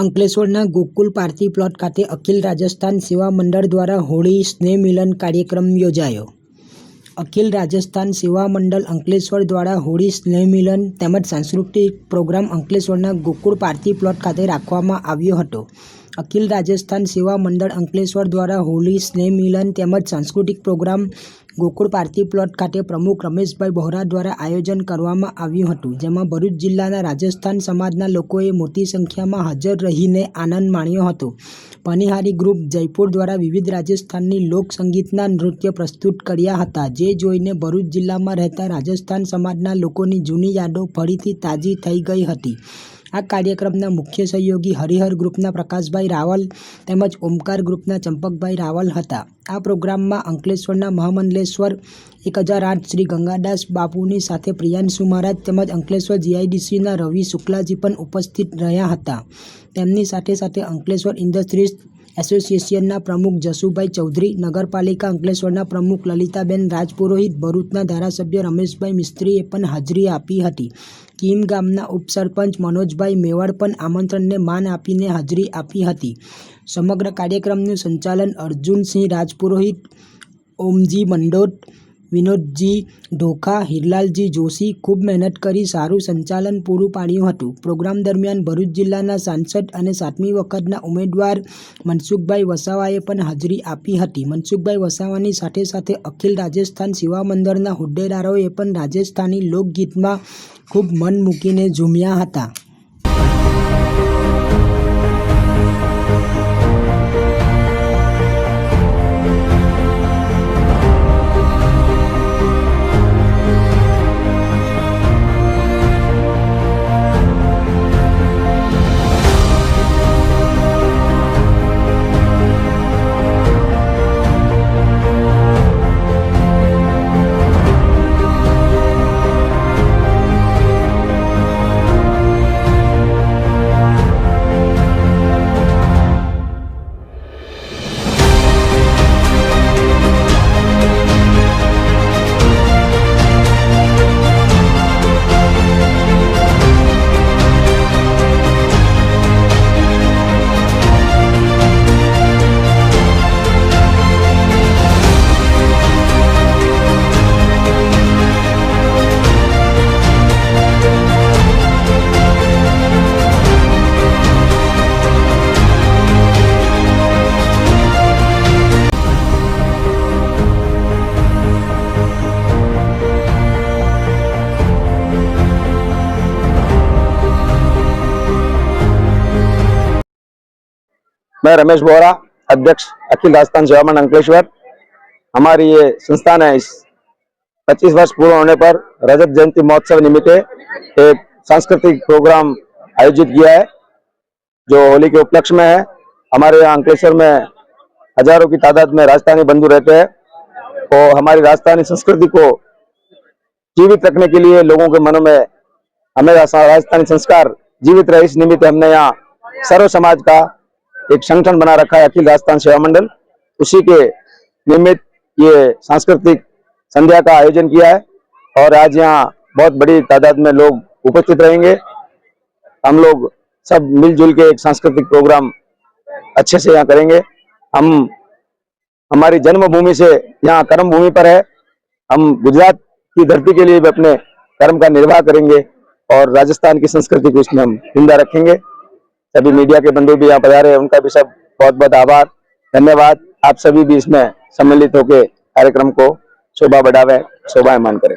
અંકલેશ્વરના ગોકુલ પાર્થિવ પ્લોટ ખાતે અખિલ રાજસ્થાન સેવા મંડળ દ્વારા હોળી સ્નેહ મિલન કાર્યક્રમ યોજાયો. અખિલ રાજસ્થાન સેવા મંડળ અંકલેશ્વર દ્વારા હોળી સ્નેહ મિલન તેમજ સાંસ્કૃતિક પ્રોગ્રામ અંકલેશ્વરના ગોકુળ પાર્થિવ પ્લોટ ખાતે રાખવામાં આવ્યો હતો. અખિલ રાજસ્થાન સેવા મંડળ અંકલેશ્વર દ્વારા હોલી, સ્નેહ મિલન તેમજ સાંસ્કૃતિક પ્રોગ્રામ ગોકુળ પાર્ટી પ્લોટ ખાતે પ્રમુખ રમેશભાઈ બહોરા દ્વારા આયોજન કરવામાં આવ્યું હતું, જેમાં ભરૂચ જિલ્લાના રાજસ્થાન સમાજના લોકોએ મોટી સંખ્યામાં હાજર રહીને આનંદ માણ્યો હતો. પનિહારી ગ્રુપ જયપુર દ્વારા વિવિધ રાજસ્થાનની લોક સંગીતના નૃત્ય પ્રસ્તુત કર્યા હતા, જે જોઈને ભરૂચ જિલ્લામાં રહેતા રાજસ્થાન સમાજના લોકોની જૂની યાદો ફરીથી તાજી થઈ ગઈ હતી. આ કાર્યક્રમના મુખ્ય સહયોગી હરિહર ગ્રુપના પ્રકાશભાઈ રાવલ તેમજ ઓમકાર ગ્રુપના ચંપકભાઈ રાવલ હતા. આ પ્રોગ્રામમાં અંકલેશ્વરના મહામંડલેશ્વર એક હજાર આઠ શ્રી ગંગાદાસ બાપુની સાથે પ્રિયાંશુ મહારાજ તેમજ અંકલેશ્વર જીઆઈડીસીના રવિ શુક્લાજી પણ ઉપસ્થિત રહ્યા હતા. તેમની સાથે સાથે અંકલેશ્વર ઇન્ડસ્ટ્રીઝ એસોસિએશનના પ્રમુખ જસુભાઈ ચૌધરી, નગરપાલિકા અંકલેશ્વરના પ્રમુખ લલિતાબેન રાજપુરોહિત, ભરૂચના ધારાસભ્ય રમેશભાઈ મિસ્ત્રીએ પણ હાજરી આપી હતી. કીમ ગામના ઉપસરપંચ મનોજભાઈ મેવાડ પણ આમંત્રણને માન આપીને હાજરી આપી હતી. સમગ્ર કાર્યક્રમનું સંચાલન અર્જુનસિંહ રાજપુરોહિત, ઓમજી મંડોટ વિનોદજી ઢોખા હિરલાલજી જોશી ખૂબ મહેનત કરી સારું સંચાલન પૂરું પાડ્યું હતું. પ્રોગ્રામ દરમિયાન ભરૂચ જિલ્લાના સાંસદ અને સાતમી વખતના ઉમેદવાર મનસુખભાઈ વસાવાએ પણ હાજરી આપી હતી. મનસુખભાઈ વસાવાની સાથે સાથે અખિલ રાજસ્થાન સેવા મંડળના હોદ્દેદારોએ પણ રાજસ્થાની લોકગીતમાં ખૂબ મન મૂકીને ઝૂમ્યા હતા. मैं रमेश बोरा अध्यक्ष अखिल राजस्थान मंडल अंकलेश्वर हमारी ये संस्थान है इस 25 वर्ष पूर्ण होने पर रजत जयंती महोत्सव निमित्त एक सांस्कृतिक प्रोग्राम आयोजित किया है, जो होली के उपलक्ष्य में है। हमारे यहाँ अंकलेश्वर में हज़ारों की तादाद में राजस्थानी बंधु रहते हैं और हमारी राजस्थानी संस्कृति को जीवित रखने के लिए लोगों के मनों में हमेशा सा- राजस्थानी संस्कार जीवित रहे। इस निमित्त हमने यहाँ सर्व समाज का एक संगठन बना रखा है अखिल राजस्थान सेवा मंडल। उसी के निमित्त ये सांस्कृतिक संध्या का आयोजन किया है और आज यहाँ बहुत बड़ी तादाद में लोग उपस्थित रहेंगे। हम लोग सब मिलजुल के एक सांस्कृतिक प्रोग्राम अच्छे से यहाँ करेंगे। हम, हमारी जन्मभूमि से यहाँ कर्म भूमि पर है। हम गुजरात की धरती के लिए भी अपने कर्म का निर्वाह करेंगे और राजस्थान की संस्कृति को इसमें हम ज़िंदा रखेंगे। सभी मीडिया के बंधु भी यहाँ पधारे हैं उनका भी सब बहुत बहुत आभार धन्यवाद आप सभी भी इसमें सम्मिलित होकर कार्यक्रम को शोभा बढ़ावे शोभायमान करें